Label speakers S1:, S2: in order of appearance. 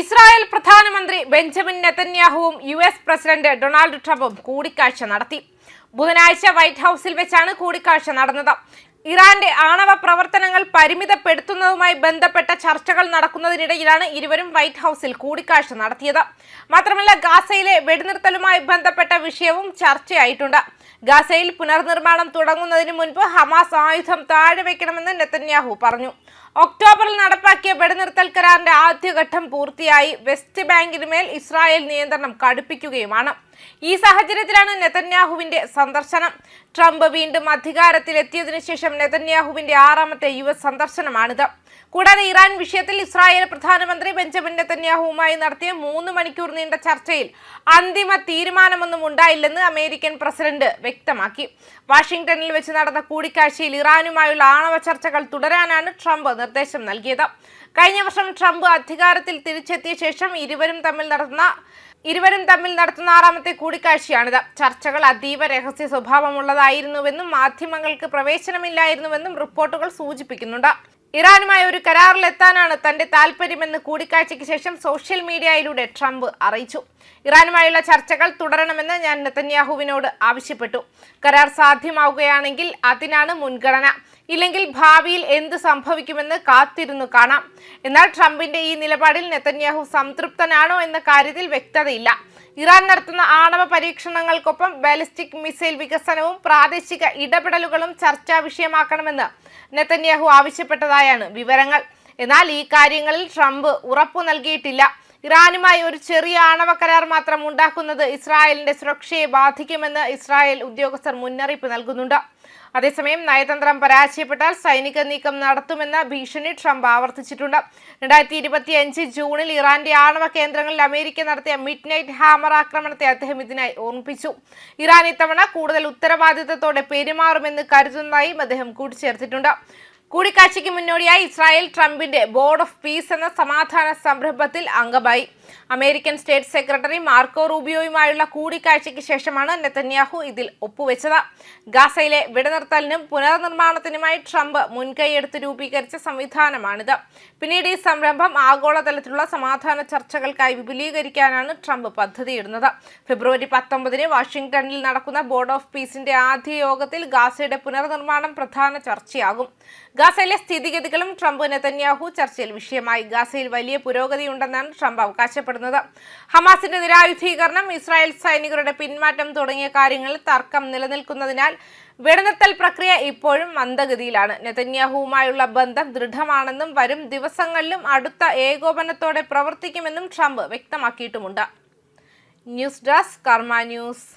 S1: Israel പ്രധാനമന്ത്രി Benjamin നെതന്യാഹുവും U S president Donald ട്രംപും കൂടിക്കാഴ്ച നടത്തി. ബുധനാഴ്ച വൈറ്റ് ഹൗസിൽ വെച്ചാണ് കൂടിക്കാഴ്ച നടന്നത്. ഇറാന്റെ ആണവ പ്രവർത്തനങ്ങൾ പരിമിതപ്പെടുത്തുന്നതുമായി ബന്ധപ്പെട്ട ചർച്ചകൾ നടക്കുന്നതിനിടയിലാണ് ഇരുവരും വൈറ്റ് ഹൗസിൽ കൂടിക്കാഴ്ച നടത്തിയത്. മാത്രമല്ല ഗാസയിലെ വെടിനിർത്തലുമായി ബന്ധപ്പെട്ട വിഷയവും ചർച്ചയായിട്ടുണ്ട്. ഗാസയിൽ പുനർനിർമ്മാണം തുടങ്ങുന്നതിന് മുൻപ് ഹമാസ് ആയുധം താഴെ വയ്ക്കണമെന്ന് നെതന്യാഹു പറഞ്ഞു. ഒക്ടോബറിൽ നടപ്പാക്കിയ വെടിനിർത്തൽ കരാറിന്റെ ആദ്യഘട്ടം പൂർത്തിയായി. വെസ്റ്റ് ബാങ്കിന് മേൽ ഇസ്രായേൽ നിയന്ത്രണം കടുപ്പിക്കുകയുമാണ്. ഈ സാഹചര്യത്തിലാണ് നെതന്യാഹുവിന്റെ സന്ദർശനം. ട്രംപ് വീണ്ടും അധികാരത്തിലെത്തിയതിനു ശേഷം നെതന്യാഹുവിന്റെ ആറാമത്തെ യു എസ് സന്ദർശനമാണിത്. കൂടാതെ ഇറാൻ വിഷയത്തിൽ ഇസ്രായേൽ പ്രധാനമന്ത്രി ബെഞ്ചമിൻ നെതന്യാഹുവുമായി നടത്തിയ മൂന്ന് മണിക്കൂർ നീണ്ട ചർച്ചയിൽ അന്തിമ തീരുമാനമൊന്നും ഉണ്ടായില്ലെന്ന് അമേരിക്കൻ പ്രസിഡന്റ് വ്യക്തമാക്കി. വാഷിംഗ്ടണിൽ വെച്ച് നടന്ന കൂടിക്കാഴ്ചയിൽ ഇറാനുമായുള്ള ആണവ ചർച്ചകൾ തുടരാനാണ് ട്രംപ് നിർദ്ദേശം നൽകിയത്. കഴിഞ്ഞ വർഷം ട്രംപ് അധികാരത്തിൽ തിരിച്ചെത്തിയ ശേഷം ഇരുവരും തമ്മിൽ നടന്ന ഇരുവരും തമ്മിൽ നടത്തുന്ന ആറാമത്തെ കൂടിക്കാഴ്ചയാണിത്. ചർച്ചകൾ അതീവ രഹസ്യ സ്വഭാവമുള്ളതായിരുന്നുവെന്നും മാധ്യമങ്ങൾക്ക് പ്രവേശനമില്ലായിരുന്നുവെന്നും റിപ്പോർട്ടുകൾ സൂചിപ്പിക്കുന്നുണ്ട്. ഇറാനുമായി ഒരു കരാറിലെത്താനാണ് തന്റെ താല്പര്യമെന്ന് കൂടിക്കാഴ്ചയ്ക്ക് ശേഷം സോഷ്യൽ മീഡിയയിലൂടെ ട്രംപ് അറിയിച്ചു. ഇറാനുമായുള്ള ചർച്ചകൾ തുടരണമെന്ന് ഞാൻ നെതന്യാഹുവിനോട് ആവശ്യപ്പെട്ടു. കരാർ സാധ്യമാവുകയാണെങ്കിൽ അതിനാണ് മുൻഗണന. ഇല്ലെങ്കിൽ ഭാവിയിൽ എന്ത് സംഭവിക്കുമെന്ന് കാത്തിരുന്നു കാണാം. എന്നാൽ ട്രംപിന്റെ ഈ നിലപാടിൽ നെതന്യാഹു സംതൃപ്തനാണോ എന്ന കാര്യത്തിൽ വ്യക്തതയില്ല. ഇറാൻ നടത്തുന്ന ആണവ പരീക്ഷണങ്ങൾക്കൊപ്പം ബാലിസ്റ്റിക് മിസൈൽ വികസനവും പ്രാദേശിക ഇടപെടലുകളും ചർച്ചാ വിഷയമാക്കണമെന്ന് നെതന്യാഹു ആവശ്യപ്പെട്ടതായാണ് വിവരങ്ങൾ. എന്നാൽ ഈ കാര്യങ്ങളിൽ ട്രംപ് ഉറപ്പു നൽകിയിട്ടില്ല. ഇറാനുമായി ഒരു ചെറിയ ആണവ കരാർ മാത്രം ഉണ്ടാക്കുന്നത് ഇസ്രായേലിന്റെ സുരക്ഷയെ ബാധിക്കുമെന്ന് ഇസ്രായേൽ ഉദ്യോഗസ്ഥർ മുന്നറിയിപ്പ് നൽകുന്നുണ്ട്. അതേസമയം നയതന്ത്രം പരാജയപ്പെട്ടാൽ സൈനിക നീക്കം നടത്തുമെന്ന ഭീഷണി ട്രംപ് ആവർത്തിച്ചിട്ടുണ്ട്. രണ്ടായിരത്തി ഇരുപത്തി അഞ്ച് ജൂണിൽ ഇറാന്റെ ആണവ കേന്ദ്രങ്ങളിൽ അമേരിക്ക നടത്തിയ മിഡ് നൈറ്റ് ഹാമർ ആക്രമണത്തെ അദ്ദേഹം ഇതിനായി ഓർമ്മിപ്പിച്ചു. ഇറാൻ ഇത്തവണ കൂടുതൽ ഉത്തരവാദിത്തത്തോടെ പെരുമാറുമെന്ന് കരുതുന്നതായും അദ്ദേഹം കൂട്ടിച്ചേർത്തിട്ടുണ്ട്. കൂടിക്കാഴ്ചയ്ക്ക് മുന്നോടിയായി ഇസ്രായേൽ ട്രംപിന്റെ ബോർഡ് ഓഫ് പീസ് എന്ന സമാധാന സംരംഭത്തിൽ അംഗമായി. അമേരിക്കൻ സ്റ്റേറ്റ് സെക്രട്ടറി മാർക്കോ റൂബിയോയുമായുള്ള കൂടിക്കാഴ്ചയ്ക്ക് ശേഷമാണ് നെതന്യാഹു ഇതിൽ ഒപ്പുവെച്ചത്. ഗാസയിലെ വെടിനിർത്തലിനും പുനർനിർമ്മാണത്തിനുമായി ട്രംപ് മുൻകൈയെടുത്ത് രൂപീകരിച്ച സംവിധാനമാണിത്. പിന്നീട് ഈ സംരംഭം ആഗോളതലത്തിലുള്ള സമാധാന ചർച്ചകൾക്കായി വിപുലീകരിക്കാനാണ് ട്രംപ് പദ്ധതിയിടുന്നത്. ഫെബ്രുവരി പത്തൊമ്പതിന് വാഷിംഗ്ടണിൽ നടക്കുന്ന ബോർഡ് ഓഫ് പീസിന്റെ ആദ്യ യോഗത്തിൽ ഗാസയുടെ പുനർനിർമ്മാണം പ്രധാന ചർച്ചയാകും. ഗാസയിലെ സ്ഥിതിഗതികളും ട്രംപ് നെതന്യാഹു ചർച്ചയിൽ വിഷയമായി. ഗാസയിൽ വലിയ പുരോഗതിയുണ്ടെന്നാണ് ട്രംപ് അവകാശപ്പെടുന്നത് ഹമാസിന്റെ നിരായുധീകരണം ഇസ്രായേൽ സൈനികരുടെ പിന്മാറ്റം തുടങ്ങിയ കാര്യങ്ങളിൽ തർക്കം നിലനിൽക്കുന്നതിനാൽ വെടിനിർത്തൽ പ്രക്രിയ ഇപ്പോഴും മന്ദഗതിയിലാണ്. നെതന്യാഹുവുമായുള്ള ബന്ധം ദൃഢമാണെന്നും വരും ദിവസങ്ങളിലും അടുത്ത ഏകോപനത്തോടെ പ്രവർത്തിക്കുമെന്നും Trump വ്യക്തമാക്കിയിട്ടുമുണ്ട്. News desk Karma news.